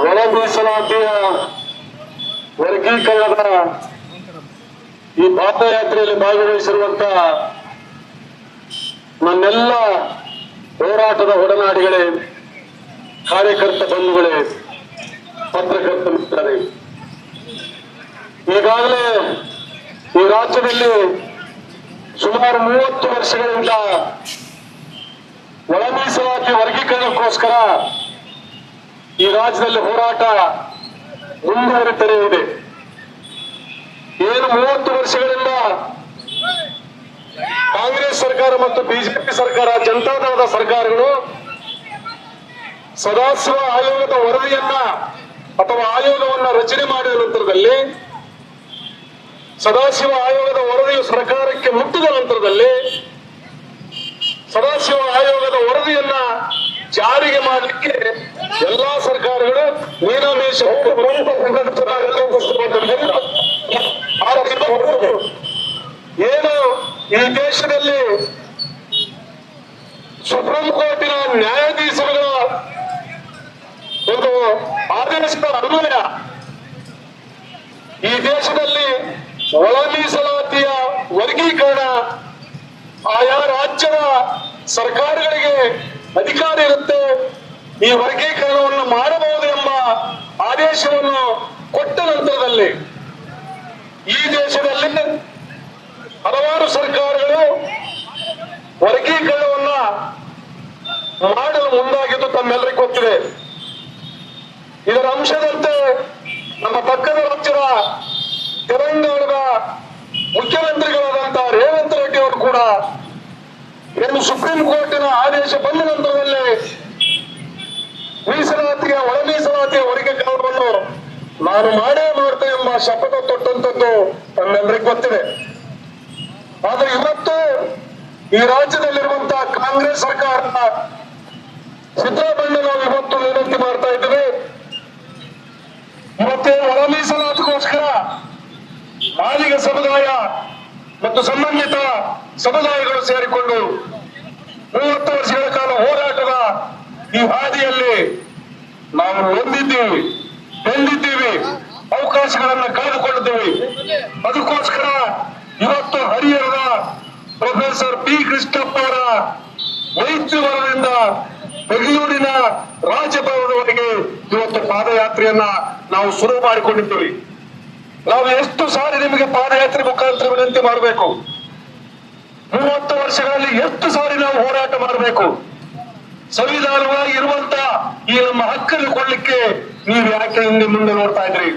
ಒಳ ಮೀಸಲಾತಿಯ ವರ್ಗೀಕರಣದ ಈ ಪಾದಯಾತ್ರೆಯಲ್ಲಿ ಭಾಗವಹಿಸಿರುವಂತ ನನ್ನೆಲ್ಲ ಹೋರಾಟದ ಒಡನಾಡಿಗಳೇ, ಕಾರ್ಯಕರ್ತ ಬಂಧುಗಳೇ, ಪತ್ರಕರ್ತ ಮಿತ್ರರೇ. ಈಗಾಗಲೇ ಈ ರಾಜ್ಯದಲ್ಲಿ ಸುಮಾರು ಮೂವತ್ತು ವರ್ಷಗಳಿಂದ ಒಳ ಮೀಸಲಾತಿ ವರ್ಗೀಕರಣಕ್ಕೋಸ್ಕರ ಈ ರಾಜ್ಯದಲ್ಲಿ ಹೋರಾಟ ಮುಂದುವರಿತಲೇ ಇದೆ. ಏನು ಮೂವತ್ತು ವರ್ಷಗಳಿಂದ ಕಾಂಗ್ರೆಸ್ ಸರ್ಕಾರ ಮತ್ತು ಬಿಜೆಪಿ ಸರ್ಕಾರ ಜನತಾದಳದ ಸರ್ಕಾರಗಳು ಸದಾಶಿವ ಆಯೋಗದ ವರದಿಯನ್ನ ಅಥವಾ ಆಯೋಗವನ್ನ ರಚನೆ ಮಾಡಿದ ನಂತರದಲ್ಲಿ, ಸದಾಶಿವ ಆಯೋಗದ ವರದಿಯು ಸರ್ಕಾರಕ್ಕೆ ಮುಟ್ಟಿದ ನಂತರದಲ್ಲಿ, ಸದಾಶಿವ ಆಯೋಗದ ವರದಿಯನ್ನ ಜಾರಿಗೆ ಮಾಡಲಿಕ್ಕೆ ಎಲ್ಲಾ ಸರ್ಕಾರಗಳು ಮೀನಾಮೇಶ ಏನು ಈ ದೇಶದಲ್ಲಿ ಸುಪ್ರೀಂ ಕೋರ್ಟಿನ ನ್ಯಾಯಾಧೀಶರುಗಳ ಒಂದು ಆದೇಶದ ಅನ್ವಯ. ಈ ದೇಶದಲ್ಲಿ ಒಳ ಮೀಸಲಾತಿಯ ವರ್ಗೀಕರಣ ಆಯಾ ರಾಜ್ಯದ ಸರ್ಕಾರಗಳಿಗೆ ಅಧಿಕಾರ ಇರುತ್ತೆ. ಈ ವರ್ಗೀಕರಣವನ್ನು ಮಾಡಬಹುದು ಎಂಬ ಆದೇಶವನ್ನು ಕೊಟ್ಟ ನಂತರದಲ್ಲಿ ಈ ದೇಶದಲ್ಲಿ ಹಲವಾರು ಸರ್ಕಾರಗಳು ವರ್ಗೀಕರಣವನ್ನ ಮಾಡಲು ಮುಂದಾಗಿದ್ದು ತಮ್ಮೆಲ್ಲರಿಗೂ ಗೊತ್ತಿದೆ. ಇದರ ಅಂಶದಂತೆ ನಮ್ಮ ಪಕ್ಕದ ರಾಜ್ಯದ ತೆಲಂಗಾಣದ ಮುಖ್ಯಮಂತ್ರಿಗಳಾದಂತಹ ರೇವಂತ್ ರೆಡ್ಡಿ ಅವರು ಕೂಡ ಏನು ಸುಪ್ರೀಂ ಕೋರ್ಟಿನ ಆದೇಶ ಬಂದ ನಂತರದಲ್ಲಿ ಮೀಸಲಾತಿಯ ಒಳ ಮೀಸಲಾತಿಯ ವರ್ಗೀಕರಣವನ್ನು ನಾನು ಮಾಡೇ ಮಾಡ್ತೇನೆ ಎಂಬ ಶಪಥ ತೊಟ್ಟಂತದ್ದು ತಮ್ಮೆಲ್ಲರಿಗೂ ಗೊತ್ತಿದೆ. ಆದ್ರೆ ಇವತ್ತು ಈ ರಾಜ್ಯದಲ್ಲಿರುವಂತಹ ಕಾಂಗ್ರೆಸ್ ಸರ್ಕಾರ ಸಿದ್ದರಾಮಯ್ಯ ನಾವು ಇವತ್ತು ವಿನಂತಿ ಮಾಡ್ತಾ ಇದ್ದೇವೆ. ಮತ್ತೆ ಒಳ ಮೀಸಲಾತಿಗೋಸ್ಕರ ಮಾಲಿಗ ಸಮುದಾಯ ಮತ್ತು ಸಂಬಂಧಿತ ಸಮುದಾಯಗಳು ಸೇರಿಕೊಂಡು ಮೂವತ್ತು ವರ್ಷಗಳ ಕಾಲ ಈ ಹಾದಿಯಲ್ಲಿ ನಾವು ಹೊಂದಿದ್ದೀವಿ ಹೊಂದಿದ್ದೀವಿ ಅವಕಾಶಗಳನ್ನು ಕಳೆದುಕೊಂಡಿದ್ದೇವೆ. ಅದಕ್ಕೋಸ್ಕರ ಇವತ್ತು ಹರಿಹರದ ಪ್ರೊಫೆಸರ್ ಪಿ ಕೃಷ್ಣಪ್ಪ ಅವರ ವೈದ್ಯ ವರದಿಂದ ಬೆಂಗಳೂರಿನ ರಾಜಭವನದವರೆಗೆ ಇವತ್ತು ಪಾದಯಾತ್ರೆಯನ್ನ ನಾವು ಶುರು ಮಾಡಿಕೊಂಡಿದ್ದೀವಿ. ನಾವು ಎಷ್ಟು ಸಾರಿ ನಿಮಗೆ ಪಾದಯಾತ್ರೆ ಮುಖಾಂತರ ವಿನಂತಿ ಮಾಡಬೇಕು? ಮೂವತ್ತು ವರ್ಷಗಳಲ್ಲಿ ಎಷ್ಟು ಸಾರಿ ನಾವು ಹೋರಾಟ ಮಾಡಬೇಕು? ಸಂವಿಧಾನವಾಗಿ ಇರುವಂತ ಈ ನಮ್ಮ ಹಕ್ಕನ್ನು ಕೊಡ್ಲಿಕ್ಕೆ ನೀವು ಯಾಕೆ ಹಿಂದೆ ಮುಂದೆ ನೋಡ್ತಾ ಇದ್ರಿ?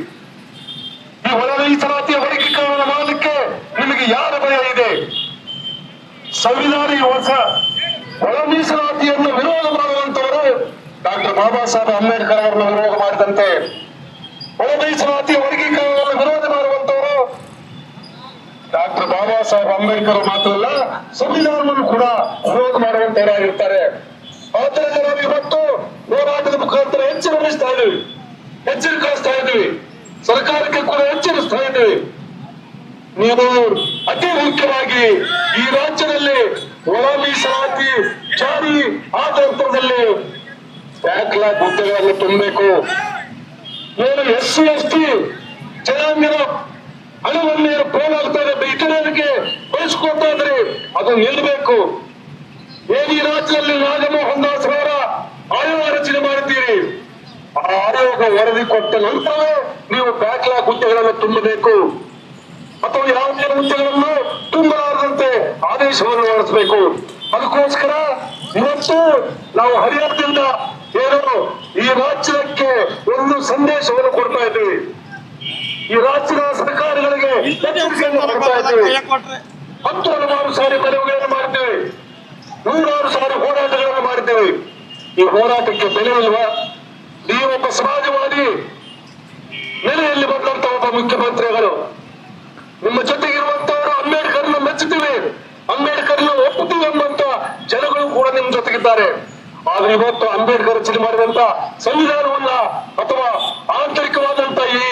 ಈ ಒಳ ಮೀಸಲಾತಿಯ ವರ್ಗೀಕರಣ ಮಾಡಲಿಕ್ಕೆ ನಿಮಗೆ ಯಾರ ಭಯ ಇದೆ? ಸಂವಿಧಾನ ಹೊಸ ಒಳ ಮೀಸಲಾತಿಯನ್ನು ವಿರೋಧ ಮಾಡುವಂತವರು ಡಾಕ್ಟರ್ ಬಾಬಾ ಸಾಹೇಬ್ ಅಂಬೇಡ್ಕರ್ ಅವರನ್ನು ವಿರೋಧ ಮಾಡಿದಂತೆ ಒಳ ಮೀಸಲಾತಿಯ ವರ್ಗೀಕರಣವನ್ನು ವಿರೋಧ ಮಾಡುವಂತವರು ಡಾಕ್ಟರ್ ಬಾಬಾ ಸಾಹೇಬ್ ಅಂಬೇಡ್ಕರ್ ಮಾತ್ರ ಅಲ್ಲ, ಸಂವಿಧಾನವನ್ನು ಕೂಡ ವಿರೋಧ ಮಾಡುವಂತವರಾಗಿರ್ತಾರೆ ಆದ್ದರಿಂದ ನಾವು ಇವತ್ತು ಹೋರಾಟದ ಮುಖಾಂತರ ಎಚ್ಚರಿಸ್ತಾ ಎಚ್ಚರಿಕೆ ಕಳಿಸ್ತಾ ಇದ್ದೀವಿ. ಸರ್ಕಾರಕ್ಕೆ ಕೂಡ ಎಚ್ಚರಿಸ್ತಾ ಇದ್ದೀವಿ. ನೀವು ಅತಿ ಮುಖ್ಯವಾಗಿ ಈ ರಾಜ್ಯದಲ್ಲಿ ಒಳ ಮೀಸಲಾತಿ ಜಾರಿ ಆದ ನಂತರದಲ್ಲಿ ಬ್ಯಾಕ್ಲಾಗ್ ಹುದ್ದೆಗಳನ್ನು ತುಂಬಬೇಕು. ಏನು ಎಸ್ ಸಿ ಎಸ್ ಟಿ, ಜನಾಂಗದ ಹಣವನ್ನು ಪೋಲಾಗ್ತಾ ಇದೆ ಇತರರಿಗೆ ಬಳಸ್ಕೊಳ್ತಾ ಇದ್ರೆ, ಅದು ನಿಲ್ಲಬೇಕು. ಏನು ಈ ರಾಜ್ಯದಲ್ಲಿ ನಾಗಮೋಹನ್ ದಾಸ್ ಅವರ ಆಯೋಗ ರಚನೆ ಮಾಡಿದ್ದೀರಿ ಆ ಆಯೋಗ ವರದಿ ಕೊಟ್ಟ ನಂತರ ನೀವು ಬ್ಯಾಕ್ಲಾಗ್ ಹುದ್ದೆಗಳನ್ನು ತುಂಬಬೇಕು. ಅಥವಾ ಯಾವುದೇ ಹುದ್ದೆಗಳನ್ನು ತುಂಬಲಾರದಂತೆ ಆದೇಶವನ್ನು ಹೊರಡಿಸಬೇಕು. ಅದಕ್ಕೋಸ್ಕರ ಇವತ್ತು ನಾವು ಹರಿಯಾಣದಿಂದ ಏನು ಈ ರಾಜ್ಯಕ್ಕೆ ಒಂದು ಸಂದೇಶವನ್ನು ಕೊಡ್ತಾ ಇದ್ದೀವಿ. ಈ ರಾಜ್ಯದ ಸರ್ಕಾರಗಳಿಗೆ ಹತ್ತು ಹಲವಾರು ಸಾರಿ ಮನವಿಗಳನ್ನು ಮಾಡ್ತೇವೆ. ನೂರಾರು ಸಾರಿ ಹೋರಾಟಗಳನ್ನು ಮಾಡಿದ್ದೇವೆ ಈ ಹೋರಾಟಕ್ಕೆ ಬೆಲೆ ಇಲ್ವಾ? ಮುಖ್ಯಮಂತ್ರಿಗಳು. ನಿಮ್ಮ ಜೊತೆಗಿರುವಂತವರು ಅಂಬೇಡ್ಕರ್ನ ಮೆಚ್ಚುತ್ತೀವಿ ಅಂಬೇಡ್ಕರ್ನ ಒಪ್ಪುತ್ತೀವಿ ಎಂಬಂತ ಜನಗಳು ಕೂಡ ನಿಮ್ ಜೊತೆಗಿದ್ದಾರೆ. ಆದ್ರೆ ಇವತ್ತು ಅಂಬೇಡ್ಕರ್ ರಚನೆ ಮಾಡಿದಂತ ಸಂವಿಧಾನವನ್ನ ಅಥವಾ ಆಂತರಿಕವಾದಂತ ಈ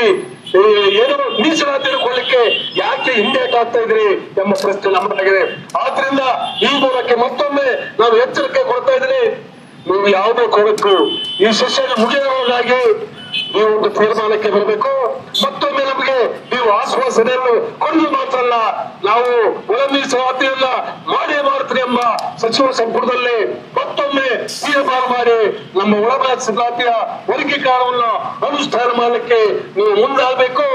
ಏನು ಮೀಸಲಾತಿಯನ್ನು ಕೊಡ್ಲಿಕ್ಕೆ ಯಾಕೆ ಹಿಂದೇಟ್ ಆಗ್ತಾ ಇದ್ರಿ ಎಂಬ ಪ್ರಶ್ನೆ ನಮ್ಮದಾಗಿದೆ. ಆದ್ರಿಂದ ಈ ಮೂಲಕ್ಕೆ ಮತ್ತೊಮ್ಮೆ ನಾನು ಎಚ್ಚರಿಕೆ ಕೊಡ್ತಾ ಇದ್ದೀನಿ. ನೀವು ಯಾವುದೇ ಕೊಡಕ್ಕೂ ಈ ಸೆಷನ್ ಮುಗಿಯುವುದಾಗಿ ಈ ಒಂದು ತೀರ್ಮಾನಕ್ಕೆ ಬರಬೇಕು. ಮತ್ತೊಮ್ಮೆ ನಮಗೆ ನೀವು ಆಶ್ವಾಸನೆಯನ್ನು ಕೊಡುವುದು ಮಾತ್ರ ಅಲ್ಲ, ನಾವು ಒಳ ಮೀಸಲಾತಿಯನ್ನ ಮಾಡೇ ಮಾಡ್ತೀರಿ ಎಂಬ ಸಚಿವ ಸಂಪುಟದಲ್ಲಿ ಮತ್ತೊಮ್ಮೆ ತೀರ್ಮಾನ ಮಾಡಿ ನಮ್ಮ ಒಳ ಮೀಸಲಾತಿಯ ವರ್ಗೀಕರಣವನ್ನು ಅನುಷ್ಠಾನ ಮಾಡಲಿಕ್ಕೆ ನೀವು ಮುಂದಾಗಬೇಕು.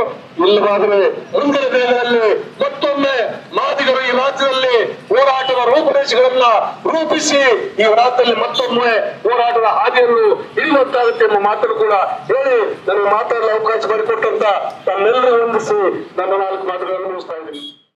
ಇಲ್ಲವಾದ್ರೆ ಮುಂದಿನ ದಿನಗಳಲ್ಲಿ ಮತ್ತೊಮ್ಮೆ ಮಾದಿಗರು ಈ ರಾಜ್ಯದಲ್ಲಿ ಹೋರಾಟದ ರೂಪುರೇಷೆಗಳನ್ನ ರೂಪಿಸಿ ಈ ರಾಜ್ಯದಲ್ಲಿ ಮತ್ತೊಮ್ಮೆ ಹೋರಾಟದ ಹಾದಿಯನ್ನು ಹಿಡಿಯುವಂತಾಗುತ್ತೆ ಎಂಬ ಮಾತನ್ನು ಕೂಡ ಹೇಳಿ ನನಗೆ ಮಾತಾಡಲು ಅವಕಾಶ ಮಾಡಿಕೊಟ್ಟಂತ ತಮ್ಮೆಲ್ಲರೂ ವಂದಿಸಿ ನನ್ನ ನಾಲ್ಕು ಮಾತುಗಳನ್ನು ಮುಗಿಸ್ತಾ ಇದ್ದೀನಿ.